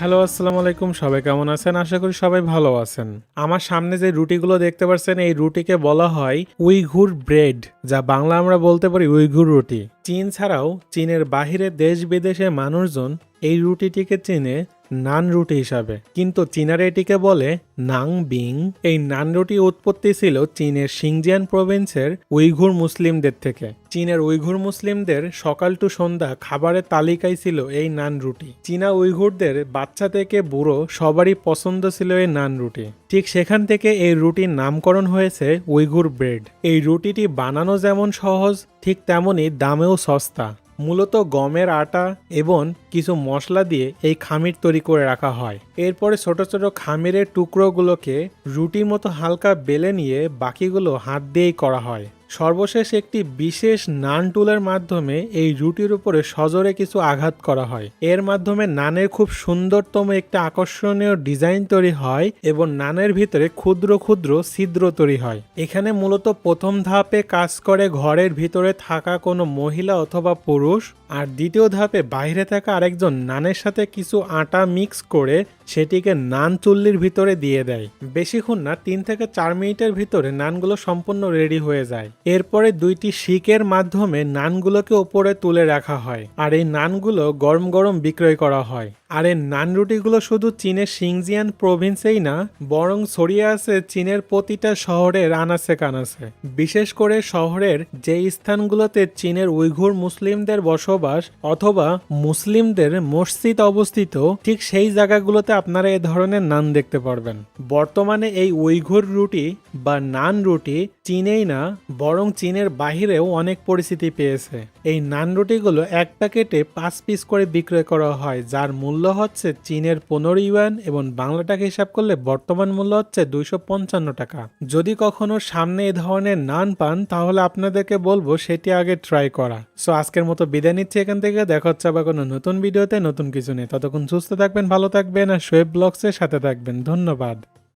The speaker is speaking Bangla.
হ্যালো, আসসালামু আলাইকুম। সবাই কেমন আছেন? আশা করি সবাই ভালো আছেন। আমার সামনে যে রুটিগুলো দেখতে পাচ্ছেন এই রুটিকে বলা হয় উইঘুর ব্রেড, যা বাংলা আমরা বলতে পারি উইঘুর রুটি। চীন ছাড়াও চীনের বাহিরে দেশ বিদেশে মানুষজন এই রুটিটিকে চিনে নান রুটি হিসাবে। কিন্তু চীনারা এটিকে বলে নাং বিং। এই নান রুটি উৎপত্তি ছিল চীনের সিংজিয়ান প্রভিন্সের উইঘুর মুসলিমদের থেকে। চীনের উইঘুর মুসলিমদের সকাল টু সন্ধ্যা খাবারের তালিকায় ছিল এই নান রুটি। চীনা উইঘুরদের বাচ্চা থেকে বুড়ো সবারই পছন্দ ছিল এই নান রুটি। ঠিক সেখান থেকে এই রুটির নামকরণ হয়েছে উইঘুর ব্রেড। এই রুটিটি বানানো যেমন সহজ, ঠিক তেমনই দামেও সস্তা। মূলত গমের আটা এবং কিছু মশলা দিয়ে এই খামির তৈরি করে রাখা হয়। এরপরে ছোট ছোট খামিরের টুকরোগুলোকে রুটির মতো হালকা বেলে নিয়ে বাকিগুলো হাত দিয়েই করা হয়। সর্বশেষ একটি বিশেষ নান টুলের মাধ্যমে এই রুটির উপরে সজোরে কিছু আঘাত করা হয়। এর মাধ্যমে নানের খুব সুন্দরতম একটি আকর্ষণীয় ডিজাইন তৈরি হয় এবং নানের ভিতরে ক্ষুদ্র ক্ষুদ্র ছিদ্র তৈরি হয়। এখানে মূলত প্রথম ধাপে কাজ করে ঘরের ভিতরে থাকা কোনো মহিলা অথবা পুরুষ আর দ্বিতীয় ধাপে বাইরে থাকা আরেকজন নানের সাথে কিছু আটা মিক্স করে সেটিকে নান চুল্লির ভিতরে দিয়ে দেয়। বেশিক্ষণ না, তিন থেকে চার মিনিটের ভিতরে নানগুলো সম্পূর্ণ রেডি হয়ে যায়। এরপরে দুইটি শিকের মাধ্যমে নানগুলোকে ওপরে তুলে রাখা হয় আর এই নানগুলো গরম গরম বিক্রয় করা হয়। আর এই নান রুটিগুলো শুধু চীনের সিংজিয়ান প্রভিন্সেই না, বরং ছড়িয়ে আছে চীনের প্রতিটা শহরের আনাচে কানাচে। বিশেষ করে শহরের যে স্থানগুলোতে চীনের উইঘুর মুসলিমদের বসবাস অথবা মুসলিমদের মসজিদ অবস্থিত, ঠিক সেই জায়গাগুলোতে আপনারা এ ধরনের নান দেখতে পারবেন। বর্তমানে এই উইঘুর রুটি বা নান রুটি চীনেই না, বরং চীনের বাহিরেও অনেক পরিচিতি পেয়েছে। এই নান রুটিগুলো এক প্যাকেটে পাঁচ পিস করে বিক্রয় করা হয়, যার মূল্য হচ্ছে চীনের পনেরো ইউয়ান এবং বাংলা টাকা হিসাব করলে বর্তমান মূল্য হচ্ছে দুইশো পঞ্চান্ন টাকা। যদি কখনো সামনে এ ধরনের নান পান, তাহলে আপনাদেরকে বলব সেটি আগে ট্রাই করা। সো, আজকের মতো বিদায় নিচ্ছি, এখান থেকে দেখা হচ্ছে আবার কোনো নতুন ভিডিওতে নতুন কিছু নেই ততক্ষণ সুস্থ থাকবেন, ভালো থাকবেন, আর শোয়েব ব্লগসের সাথে থাকবেন। ধন্যবাদ।